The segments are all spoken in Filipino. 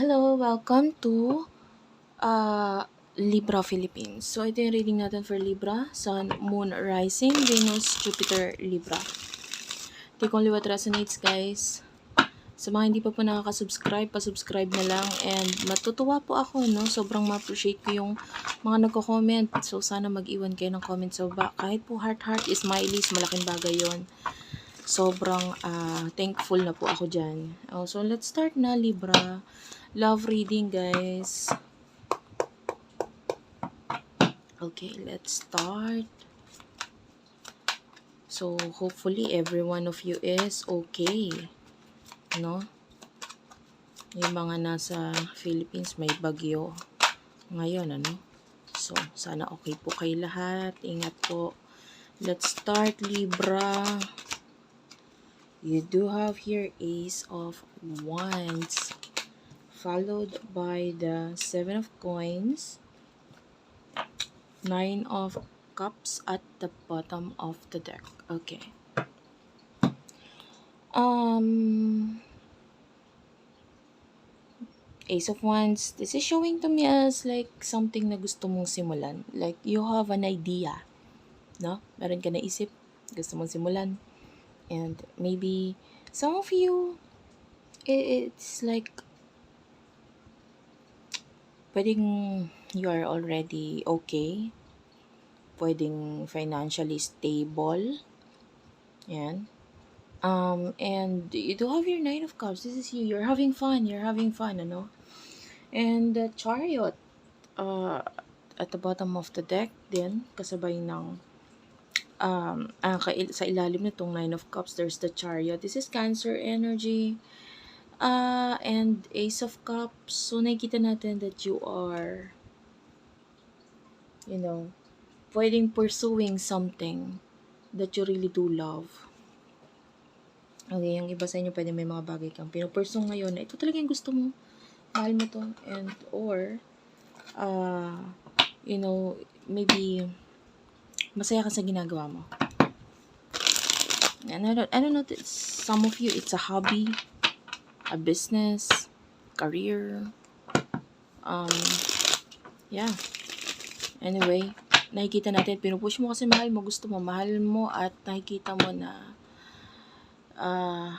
Hello, welcome to uh, Libra Philippines. So, ito yung reading natin for Libra, Sun, Moon, Rising, Venus, Jupiter, Libra. Take only what resonates, guys. Sa mga hindi pa po nakaka-subscribe, pa-subscribe na lang. And matutuwa po ako, no? Sobrang ma-appreciate ko yung mga nagko-comment. So, sana mag-iwan kayo ng comment sa baba. Kahit po heart-heart, smileys, malaking bagay yon sobrang ah, thankful na po ako dyan. Oh, so, let's start na, Libra. Love reading, guys. Okay, let's start. So, hopefully, every one of you is okay. No? Yung mga nasa Philippines, may bagyo. Ngayon, ano? So, sana okay po kayo lahat. Ingat po. Let's start, Libra. You do have here Ace of Wands, followed by the Seven of Coins, Nine of Cups at the bottom of the deck. Okay. Um, Ace of Wands, this is showing to me as like something na gusto mong simulan. Like you have an idea, no? Meron ka naisip, gusto mong simulan. And maybe some of you, it's like, pwedeng you are already okay. Pwedeng financially stable. Yan. Um, and you do have your Nine of Cups. This is you. You're having fun. You're having fun, ano? And the Chariot, uh, at the bottom of the deck din, kasabay ng um, ah, sa ilalim nitong Nine of Cups, there's the Chariot. This is Cancer energy. Uh, and Ace of Cups. So, nakikita natin that you are, you know, pwedeng pursuing something that you really do love. Okay, yung iba sa inyo pwede may mga bagay kang pinupursue ngayon na ito talaga yung gusto mo. Mahal mo to. And, or, uh, you know, maybe, masaya ka sa ginagawa mo. And I don't, I don't know, some of you, it's a hobby, a business, career, um, yeah. Anyway, nakikita natin, pinupush mo kasi mahal mo, gusto mo, mahal mo at nakikita mo na, ah,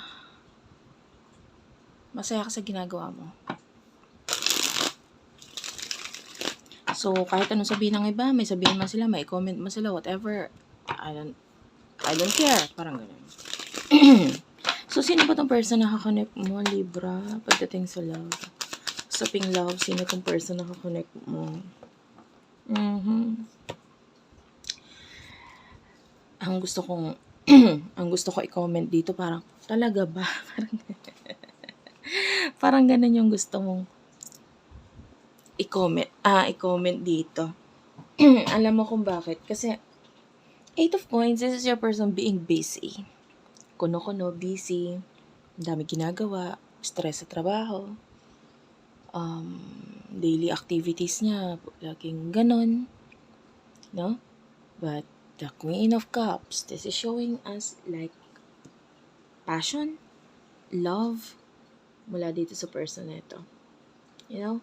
masaya ka sa ginagawa mo. So, kahit anong sabihin ng iba, may sabihin man sila, may comment man sila, whatever, I don't, I don't care. Parang ganun. so, sino ba tong person na kakonect mo, Libra, pagdating sa love? Sa ping love, sino tong person na kakonect mo? Mhm. Ang gusto kong, ang gusto ko i-comment dito, parang, talaga ba? Parang, parang ganun yung gusto mong i-comment, ah, i-comment dito. Alam mo kung bakit? Kasi, Eight of Coins, this is your person being busy. Kuno-kuno, busy. Dami ginagawa. Stress sa trabaho. Um, daily activities niya. Laging ganon. No? But, the Queen of Cups, this is showing us like passion, love, mula dito sa person na ito. You know?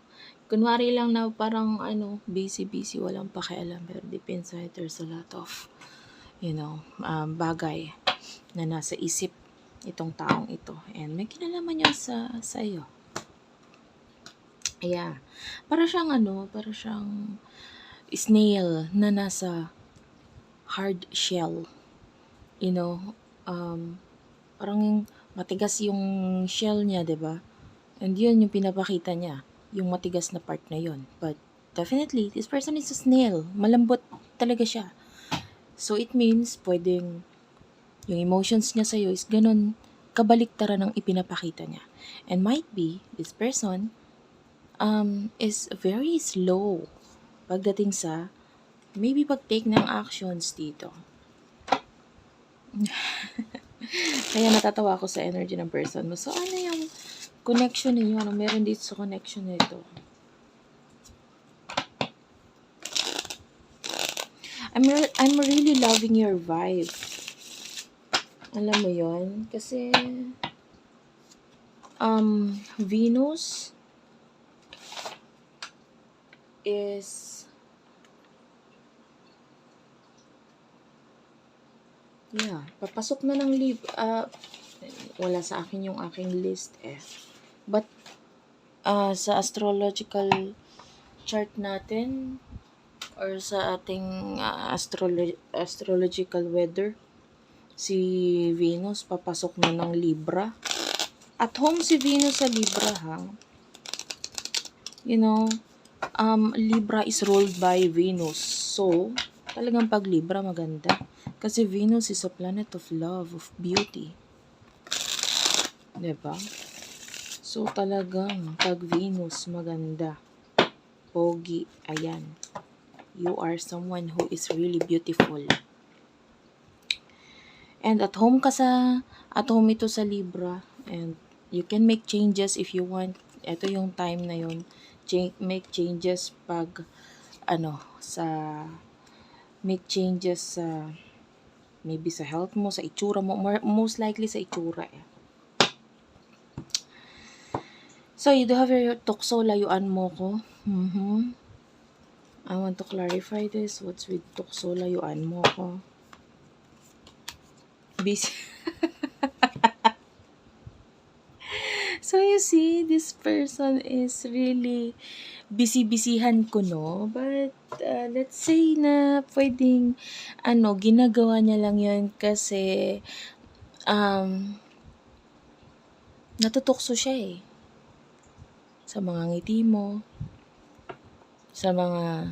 Kunwari lang na parang ano, busy-busy, walang pakialam. Pero deep inside, there's a lot of, you know, um, bagay na nasa isip itong taong ito. And may kinalaman niya sa, sa iyo. Yeah. Para siyang ano, para siyang snail na nasa hard shell. You know, um, parang yung matigas yung shell niya, 'di ba? And yun yung pinapakita niya, yung matigas na part na yun. But definitely, this person is a snail. Malambot talaga siya. So it means pwedeng yung emotions niya sa'yo is ganun kabaliktara ng ipinapakita niya. And might be, this person um, is very slow pagdating sa maybe pag-take ng actions dito. Kaya natatawa ako sa energy ng person mo. So, ano yung connection ninyo? Ano meron dito sa connection nito? I'm, re- I'm really loving your vibe. Alam mo yon Kasi, um, Venus, is Yeah, papasok na ng lib ah wala sa akin yung aking list eh. But ah sa astrological chart natin or sa ating ah, astrolo- astrological weather si Venus papasok na ng Libra. At home si Venus sa Libra ha. You know, um Libra is ruled by Venus. So, talagang pag Libra maganda. Kasi Venus is a planet of love, of beauty. ba? So talagang pag Venus maganda. Pogi, ayan. You are someone who is really beautiful. And at home ka sa, at home ito sa Libra. And you can make changes if you want. Ito yung time na yun. Cha- make changes pag, ano, sa, make changes sa, maybe sa health mo, sa itsura mo. More, most likely sa itsura eh. So, you do have your tukso, layuan mo ko. Mhm. I want to clarify this. What's with tukso, layuan mo ko? Busy. so, you see, this person is really busy-busyhan ko, no? But, uh, let's say na pwedeng, ano, ginagawa niya lang yun kasi, um, natutukso siya eh. Sa mga ngiti mo, sa mga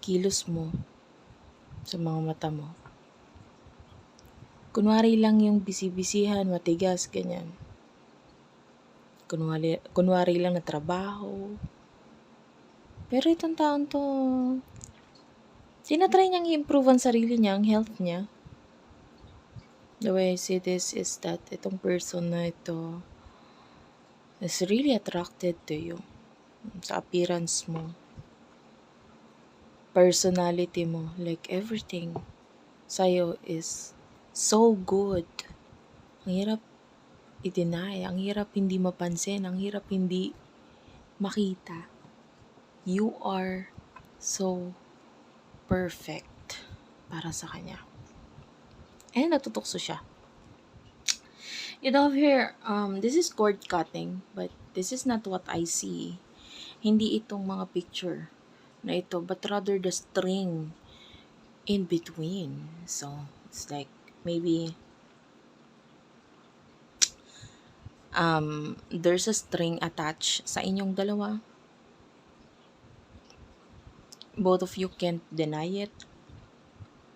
kilos mo, sa mga mata mo. Kunwari lang yung bisibisihan, matigas, ganyan. Kunwari, kunwari lang na trabaho. Pero itong taon to, tinatry niyang i-improve ang sarili niya, ang health niya. The way I see this is that itong person na ito is really attracted to you. Sa appearance mo. Personality mo, like everything sa'yo is so good. Ang hirap i-deny, ang hirap hindi mapansin, ang hirap hindi makita. You are so perfect para sa kanya. And natutukso siya. You know here, um, this is cord cutting, but this is not what I see. Hindi itong mga picture na ito, but rather the string in between. So, it's like maybe um, there's a string attached sa inyong dalawa. Both of you can't deny it.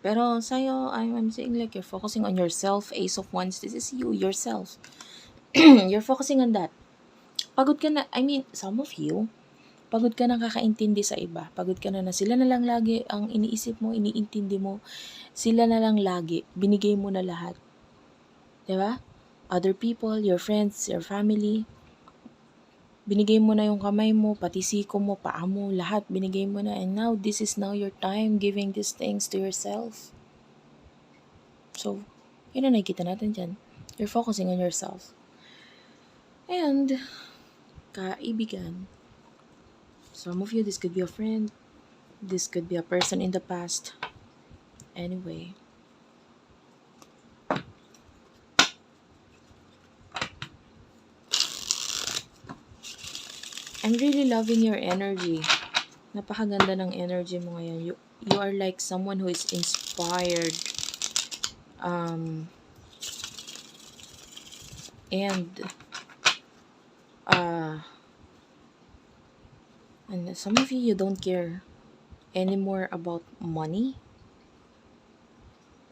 Pero sa'yo, I'm, I'm saying like you're focusing on yourself. Ace of Wands, this is you, yourself. you're focusing on that. Pagod ka na, I mean, some of you, pagod ka na kakaintindi sa iba. Pagod ka na na sila na lang lagi ang iniisip mo, iniintindi mo. Sila na lang lagi. Binigay mo na lahat. ba? Other people, your friends, your family. Binigay mo na yung kamay mo, pati siko mo, paa mo, lahat binigay mo na. And now, this is now your time giving these things to yourself. So, yun ang nakikita natin dyan. You're focusing on yourself. And, kaibigan, Some of you, this could be a friend. This could be a person in the past. Anyway. I'm really loving your energy. Napakaganda ng energy mo ngayon. You, you are like someone who is inspired. Um, and, uh, And some of you, you don't care anymore about money.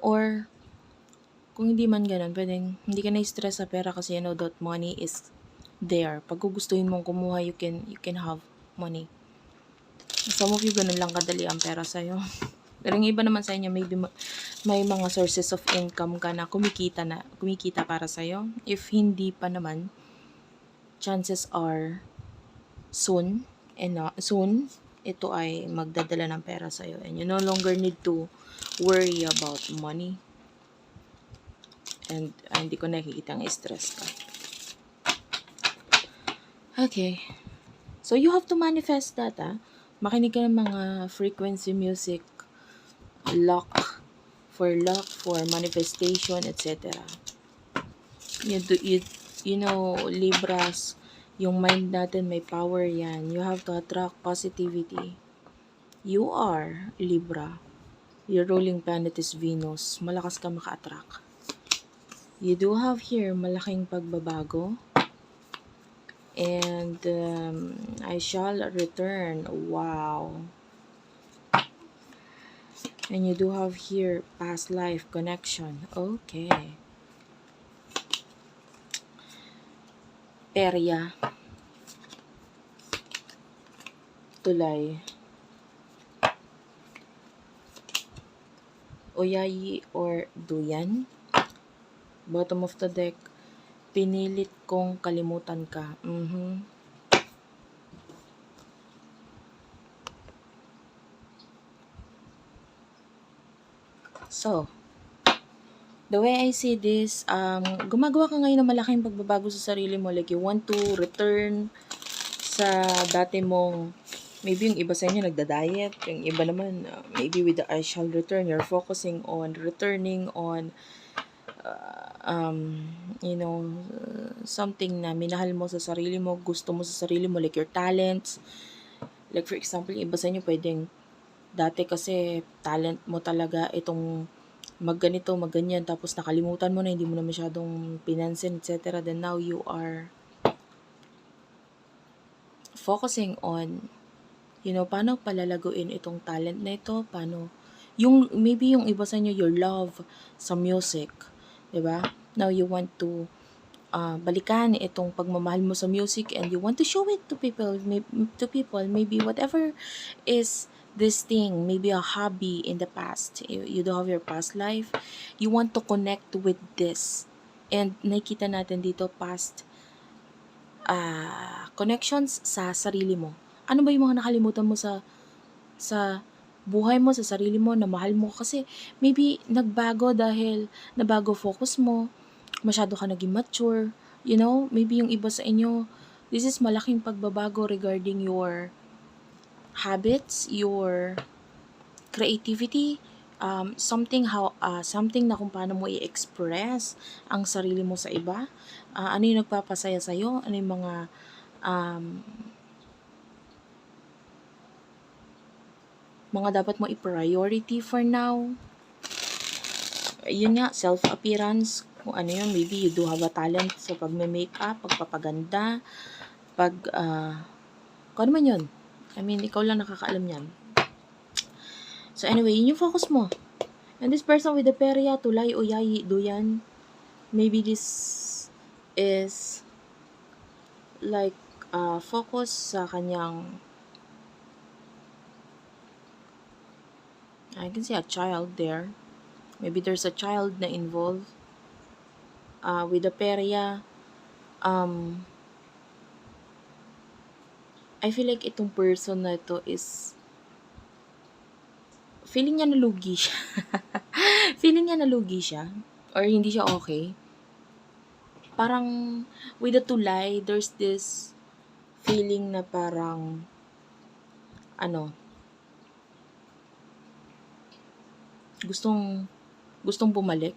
Or, kung hindi man ganun, pwedeng hindi ka na-stress sa pera kasi you know that money is there. Pag gustuhin mong kumuha, you can, you can have money. Some of you, ganun lang kadali ang pera sa'yo. Pero yung iba naman sa inyo, maybe may mga sources of income ka na kumikita na, kumikita para sa'yo. If hindi pa naman, chances are soon and uh, soon ito ay magdadala ng pera sa iyo and you no longer need to worry about money. And uh, hindi ko nakikita ang stress ka. Okay. So you have to manifest that ah. Makinig ka ng mga frequency music, luck, for luck, for manifestation, etc. You, do, you, you know, Libras, yung mind natin may power yan. You have to attract positivity. You are Libra. Your ruling planet is Venus. Malakas ka maka-attract. You do have here malaking pagbabago. And um, I shall return. Wow. And you do have here past life connection. Okay. Perya. Tulay. Oyayi or Duyan. Bottom of the deck. Pinilit kong kalimutan ka. Mhm. So, the way I see this, um, gumagawa ka ngayon ng malaking pagbabago sa sarili mo. Like, you want to return sa dati mong, maybe yung iba sa inyo nagda-diet, yung iba naman, uh, maybe with the I shall return, you're focusing on returning on, uh, um, you know, uh, something na minahal mo sa sarili mo, gusto mo sa sarili mo, like your talents. Like, for example, iba sa inyo pwedeng, dati kasi talent mo talaga itong magganito, magganyan, tapos nakalimutan mo na, hindi mo na masyadong pinansin, etc. Then now you are focusing on, you know, paano palalaguin itong talent na ito, paano, yung, maybe yung iba sa inyo, your love sa music, ba? Now you want to uh, balikan itong pagmamahal mo sa music and you want to show it to people, to people, maybe whatever is this thing, maybe a hobby in the past, you, do have your past life, you want to connect with this. And nakita natin dito past uh, connections sa sarili mo. Ano ba yung mga nakalimutan mo sa sa buhay mo, sa sarili mo, na mahal mo? Kasi maybe nagbago dahil nabago focus mo, masyado ka naging mature, you know, maybe yung iba sa inyo, this is malaking pagbabago regarding your habits, your creativity, um, something how uh, something na kung paano mo i-express ang sarili mo sa iba. Uh, ano yung nagpapasaya sa iyo? Ano yung mga um, mga dapat mo i-priority for now? Yun nga, self-appearance, kung ano yun, maybe you do have a talent sa so pagme-makeup, pagpapaganda, pag, uh, kung ano man yun, I mean, ikaw lang nakakaalam yan. So anyway, yun yung focus mo. And this person with the perya, tulay, uyayi, duyan, maybe this is like uh, focus sa kanyang I can see a child there. Maybe there's a child na involved. Uh, with the perya, um, I feel like itong person na ito is feeling niya nalugi siya. feeling niya nalugi siya or hindi siya okay. Parang with the tulay, there's this feeling na parang ano gustong gustong bumalik.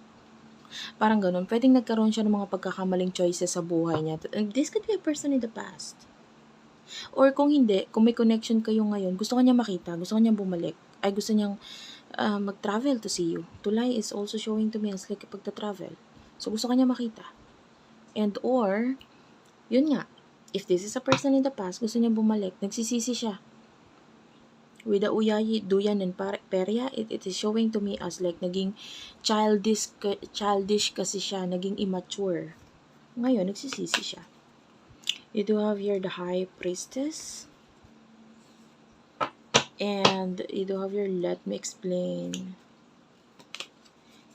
Parang ganun. Pwedeng nagkaroon siya ng mga pagkakamaling choices sa buhay niya. This could be a person in the past Or kung hindi, kung may connection kayo ngayon, gusto kanya makita, gusto kanya bumalik, ay gusto niyang uh, mag-travel to see you. Tulay is also showing to me as like pagta-travel. So, gusto kanya makita. And or, yun nga, if this is a person in the past, gusto niya bumalik, nagsisisi siya. With the uyayi, duyan, and perya, it, it is showing to me as like naging childish, childish kasi siya, naging immature. Ngayon, nagsisisi siya. You do have here the High Priestess. And you do have your Let Me Explain.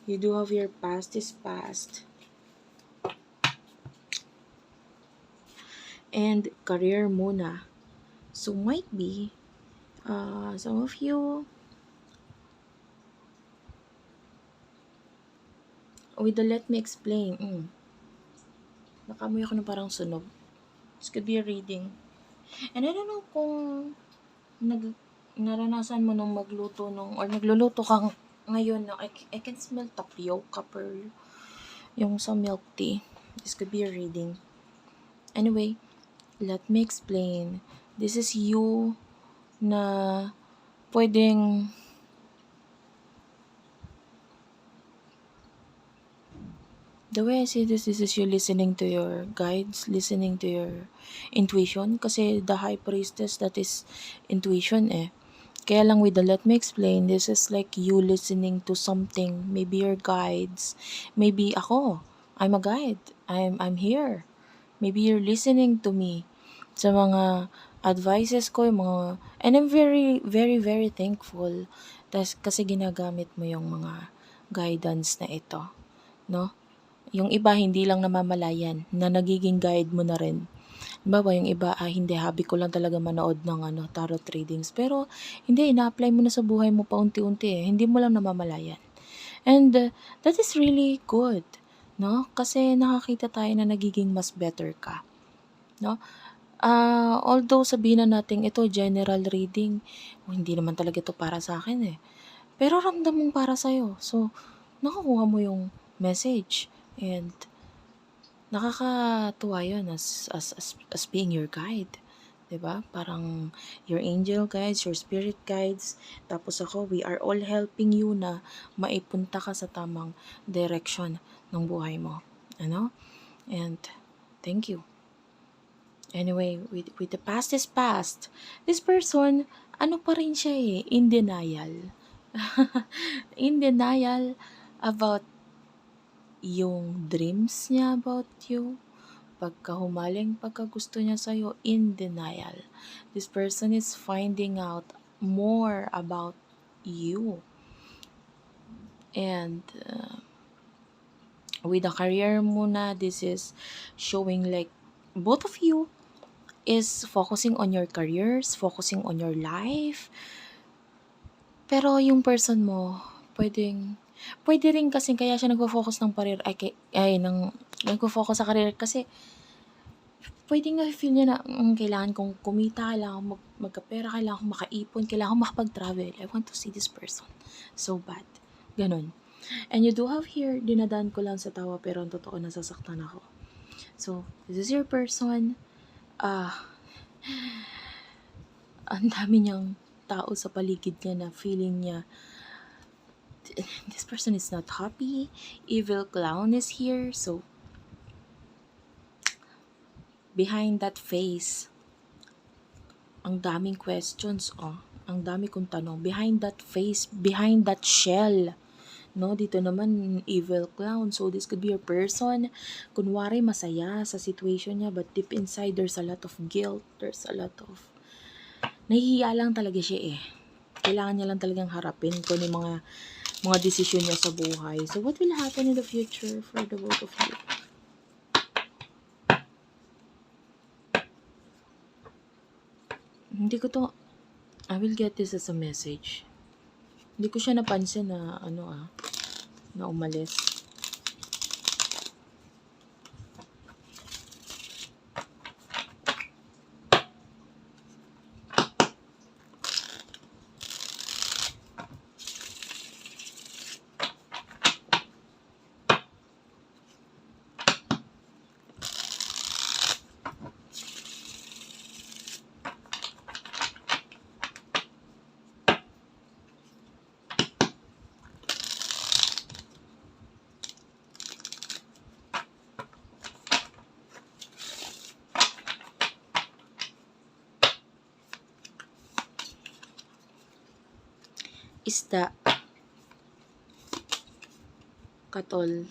You do have your Past is Past. And Career Muna. So might be uh, some of you with the Let Me Explain. Mm. Nakamoy ako ng parang sunog. This could be a reading. And I don't know kung nag, naranasan mo nung magluto nung, or nagluluto ka ngayon na, I, I can smell tapioca pearl. Yung sa milk tea. This could be a reading. Anyway, let me explain. This is you na pwedeng the way I see this, this is you listening to your guides, listening to your intuition. Kasi the high priestess, that is intuition eh. Kaya lang with the let me explain, this is like you listening to something. Maybe your guides. Maybe ako. I'm a guide. I'm, I'm here. Maybe you're listening to me sa mga advices ko, yung mga, and I'm very, very, very thankful tas, kasi ginagamit mo yung mga guidance na ito, no? Yung iba, hindi lang namamalayan, na nagiging guide mo na rin. Bawa yung iba, ah, hindi, habi ko lang talaga manood ng ano, tarot readings. Pero, hindi, ina-apply mo na sa buhay mo paunti-unti eh. Hindi mo lang namamalayan. And, uh, that is really good, no? Kasi nakakita tayo na nagiging mas better ka, no? Ah, although sabihin na natin ito general reading, oh, hindi naman talaga ito para sa akin eh. Pero ramdam mong para sa'yo. So, nakukuha mo yung message. And, nakakatuwa yun as, as, as, as being your guide. 'Di ba? Parang your angel guides, your spirit guides. Tapos ako, we are all helping you na maipunta ka sa tamang direction ng buhay mo. Ano? And, thank you. Anyway, with, with the past is past. This person, ano pa rin siya eh, in denial. in denial about yung dreams niya about you. Pagka humaling, pagka gusto niya sa'yo, in denial. This person is finding out more about you. And uh, with the career muna, this is showing like both of you is focusing on your careers, focusing on your life. Pero yung person mo, pwedeng, pwede rin kasi kaya siya nagfo-focus ng career, ay, kay- ay ng, nagfo-focus sa career kasi pwedeng na-feel niya na mm, kailangan kong kumita, kailangan mag, magkapera, kailangan kong makaipon, kailangan kong makapag-travel. I want to see this person. So bad. Ganon. And you do have here, dinadaan ko lang sa tawa pero ang totoo nasasaktan ako. So, this is your person. Ah, ang dami niyang tao sa paligid niya na feeling niya this person is not happy. Evil clown is here. So, behind that face, ang daming questions, oh. Ang dami kong tanong. Behind that face, behind that shell, no? Dito naman, evil clown. So, this could be a person, kunwari masaya sa situation niya, but deep inside, there's a lot of guilt. There's a lot of... Nahihiya lang talaga siya eh. Kailangan niya lang talagang harapin kung ano mga mga desisyon niya sa buhay. So, what will happen in the future for the both of you? Hindi ko to, I will get this as a message. Hindi ko siya napansin na, ano ah, na umalis. Isda. Katol.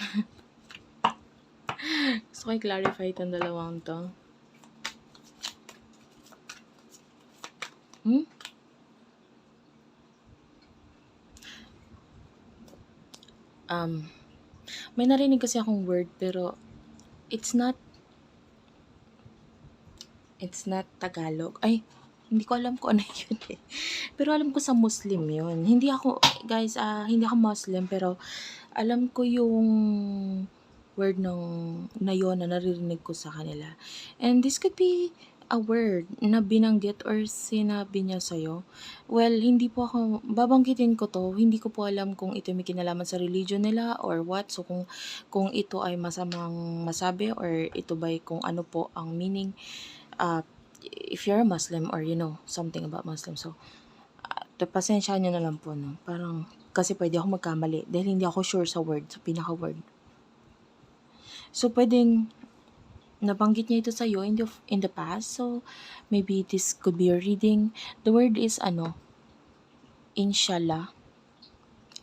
Gusto ko i-clarify itong dalawang to. Hmm? Um, may narinig kasi akong word pero it's not it's not Tagalog. Ay, hindi ko alam kung ano yun eh. Pero alam ko sa Muslim yun. Hindi ako, guys, ah hindi ako Muslim pero alam ko yung word ng na yun na naririnig ko sa kanila. And this could be a word na binanggit or sinabi niya sa'yo? Well, hindi po ako, babanggitin ko to, hindi ko po alam kung ito may kinalaman sa religion nila or what. So, kung, kung ito ay masamang masabi or ito ba kung ano po ang meaning, uh, if you're a Muslim or you know something about Muslim. So, uh, pasensya nyo na lang po, no? Parang, kasi pwede ako magkamali dahil hindi ako sure sa word, sa pinaka-word. So, pwedeng nabanggit niya ito sa'yo in the, in the past. So, maybe this could be a reading. The word is ano, inshallah.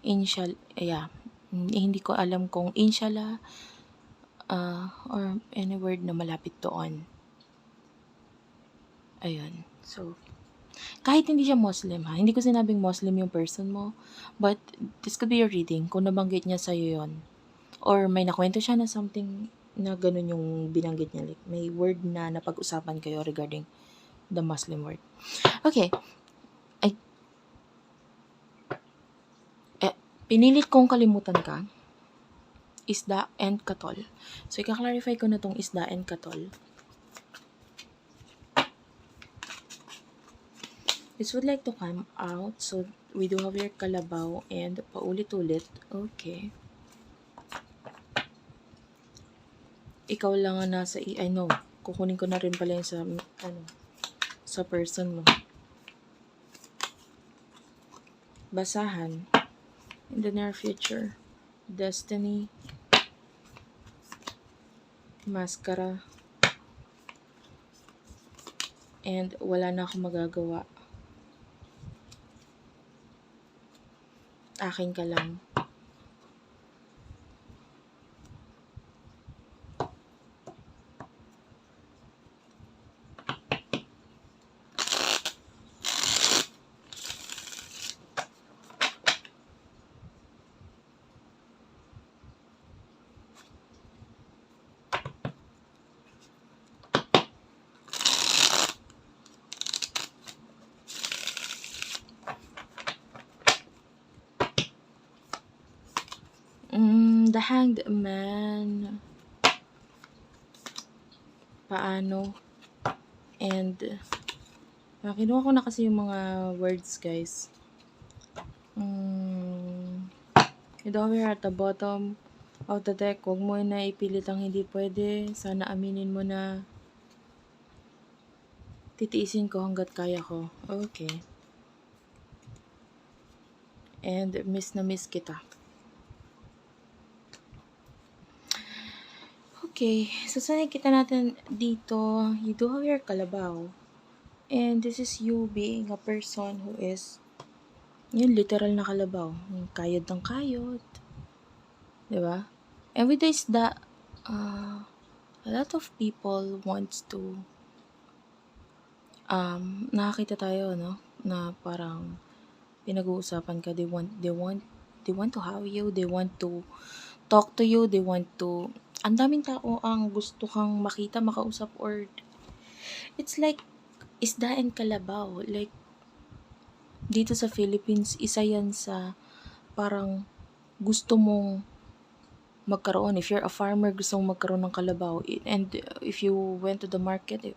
Inshallah, yeah. Eh, hindi ko alam kung inshallah uh, or any word na malapit doon. Ayun. So, kahit hindi siya Muslim ha, hindi ko sinabing Muslim yung person mo, but this could be a reading kung nabanggit niya sa'yo yon Or may nakwento siya na something na ganun yung binanggit niya. Like, may word na napag-usapan kayo regarding the Muslim word. Okay. Ay, eh, pinilit kong kalimutan ka. Isda and katol. So, ika-clarify ko na tong isda and katol. This would like to come out. So, we do have your kalabaw and paulit-ulit. Okay. ikaw lang ang nasa, i- know, kukunin ko na rin pala yung sa, ano, sa person mo. Basahan. In the near future. Destiny. Maskara. And wala na akong magagawa. Akin ka lang. Mm, the Hanged Man. Paano? And, uh, kinuha ko na kasi yung mga words, guys. You know, we're at the bottom of the deck. Huwag mo na ipilit ang hindi pwede. Sana aminin mo na titiisin ko hanggat kaya ko. Okay. And miss na miss kita. Okay, so sa nakikita natin dito, you do have your kalabaw. And this is you being a person who is, yun, literal na kalabaw. Yung kayod ng kayod. Ba? And with this, that, uh, a lot of people wants to, um, nakakita tayo, no? Na parang, pinag-uusapan ka, they want, they want, they want to have you, they want to talk to you, they want to, ang daming tao ang gusto kang makita, makausap, or it's like isda and kalabaw. Like, dito sa Philippines, isa yan sa parang gusto mong magkaroon. If you're a farmer, gusto mong magkaroon ng kalabaw. And if you went to the market, eh,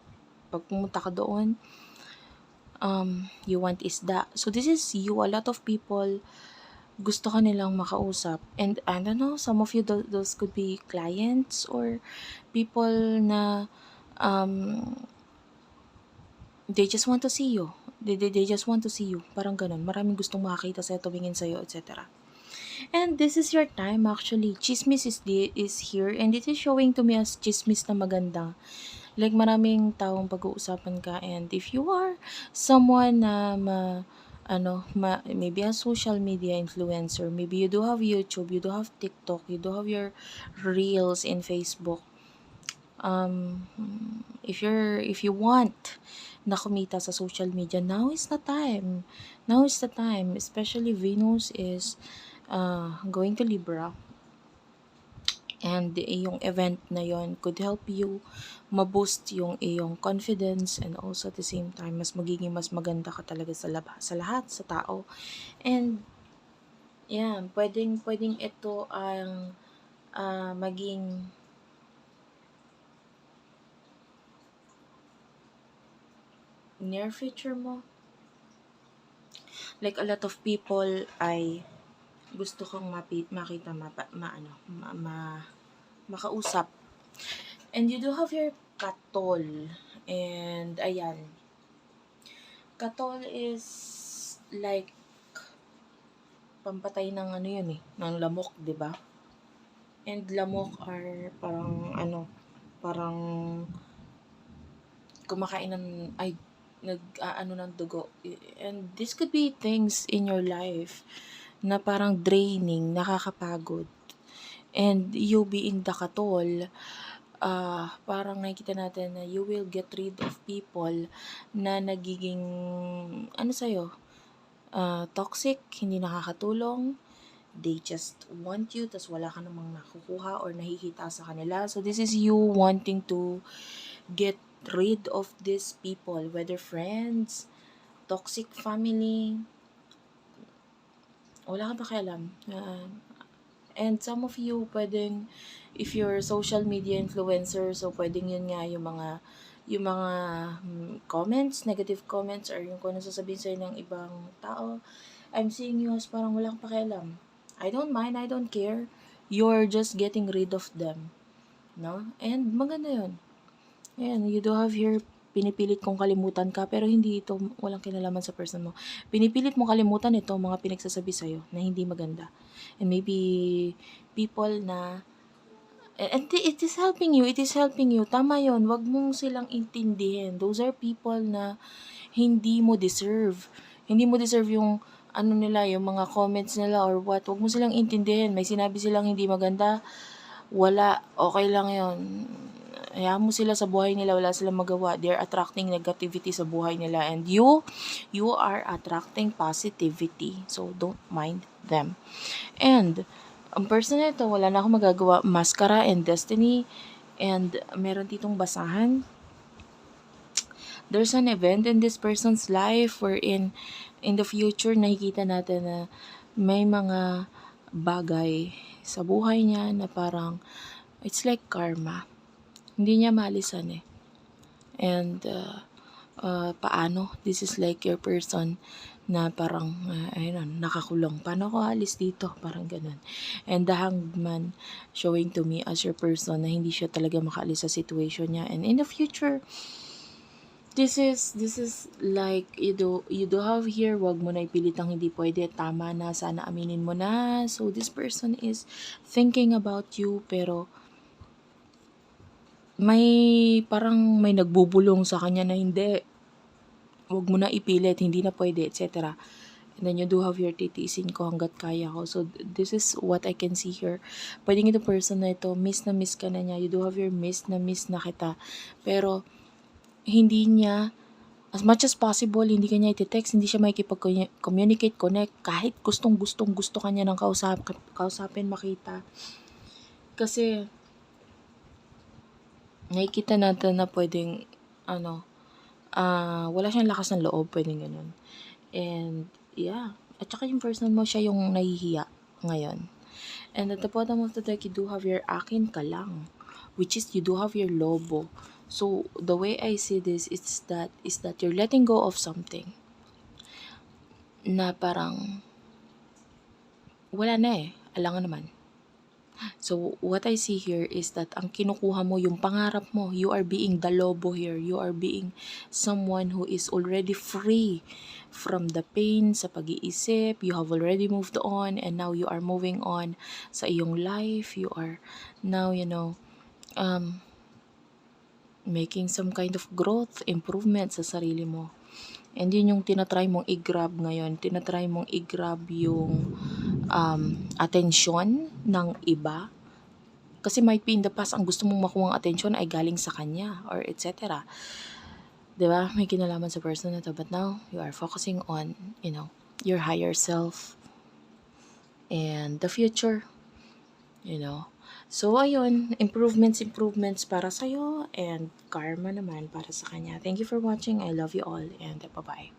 pag pumunta ka doon, um, you want isda. So this is you. A lot of people gusto ka nilang makausap. And I don't know, some of you, those could be clients or people na um, they just want to see you. They, they, they just want to see you. Parang ganun. Maraming gustong makakita sa'yo, tumingin sa'yo, etc. And this is your time actually. Chismis is, the, is here and it is showing to me as chismis na maganda. Like maraming taong pag-uusapan ka and if you are someone na ma, ano, ma, maybe a social media influencer, maybe you do have YouTube, you do have TikTok, you do have your reels in Facebook. Um, if you're, if you want na kumita sa social media, now is the time. Now is the time. Especially Venus is uh, going to Libra. And yung event na yon could help you ma-boost yung iyong confidence and also at the same time mas magiging mas maganda ka talaga sa laba, sa lahat sa tao. And yeah pwedeng pwedeng ito ang uh, maging near future mo, like a lot of people ay gusto kong mapit, makita, mapa, ma, ano, ma, ma- makausap. And you do have your katol. And, ayan. Katol is like pampatay ng ano yun eh, ng lamok, 'di ba? And lamok are parang ano, parang kumakain ng ay nag ano ng dugo. And this could be things in your life na parang draining, nakakapagod. And you being the katol, ah parang nakikita natin na you will get rid of people na nagiging ano sa'yo, ah, toxic, hindi nakakatulong, they just want you, tas wala ka namang nakukuha or nakikita sa kanila. So, this is you wanting to get rid of these people, whether friends, toxic family, wala ka pakialam. Ah, and some of you, pwedeng, if you're social media influencer, so pwedeng yun nga yung mga yung mga hmm, comments, negative comments, or yung kung ano sasabihin sa'yo ng ibang tao, I'm seeing you as parang walang pakialam. I don't mind, I don't care. You're just getting rid of them. No? And maganda yun. Ayan, you do have your pinipilit kong kalimutan ka, pero hindi ito, walang kinalaman sa person mo. Pinipilit mo kalimutan ito, mga pinagsasabi sa'yo, na hindi maganda. And maybe, people na, and it is helping you, it is helping you. Tama yon wag mong silang intindihin. Those are people na hindi mo deserve. Hindi mo deserve yung, ano nila, yung mga comments nila or what. Wag mo silang intindihin. May sinabi silang hindi maganda, wala, okay lang yon hayaan mo sila sa buhay nila, wala silang magawa. They're attracting negativity sa buhay nila. And you, you are attracting positivity. So, don't mind them. And, ang person na ito, wala na akong magagawa. Mascara and Destiny. And, meron ditong basahan. There's an event in this person's life wherein in the future nakikita natin na may mga bagay sa buhay niya na parang it's like karma hindi niya malisan eh. And, uh, uh, paano? This is like your person na parang, uh, ayun, nakakulong. Paano ako alis dito? Parang ganun. And the hangman showing to me as your person na hindi siya talaga makaalis sa situation niya. And in the future, this is this is like you do you do have here wag mo na ipilitang hindi pwede tama na sana aminin mo na so this person is thinking about you pero may parang may nagbubulong sa kanya na hindi. Huwag mo na ipilit, hindi na pwede, etc. And then you do have your titiisin ko hanggat kaya ko. So, this is what I can see here. Pwedeng ito person na ito, miss na miss ka na niya. You do have your miss na miss na kita. Pero, hindi niya, as much as possible, hindi ka niya iti-text, hindi siya makikipag-communicate, connect, kahit gustong gustong gusto ka niya ng kausap, kausapin, makita. Kasi, nakikita natin na pwedeng, ano, ah wala siyang lakas ng loob, pwedeng ganun. And, yeah. At saka yung person mo, siya yung nahihiya ngayon. And at the bottom of the deck, you do have your akin ka lang. Which is, you do have your lobo. So, the way I see this, it's that, is that you're letting go of something. Na parang, wala na eh. Alangan naman So, what I see here is that ang kinukuha mo, yung pangarap mo, you are being the lobo here. You are being someone who is already free from the pain sa pag-iisip. You have already moved on and now you are moving on sa iyong life. You are now, you know, um, making some kind of growth, improvement sa sarili mo. And yun yung tinatry mong i-grab ngayon. Tinatry mong i-grab yung um, atensyon ng iba. Kasi might be in the past, ang gusto mong makuha ang atensyon ay galing sa kanya or etc. Diba? May kinalaman sa person na to. But now, you are focusing on, you know, your higher self and the future. You know. So, ayun, improvements, improvements para sa'yo and karma naman para sa kanya. Thank you for watching. I love you all and bye-bye.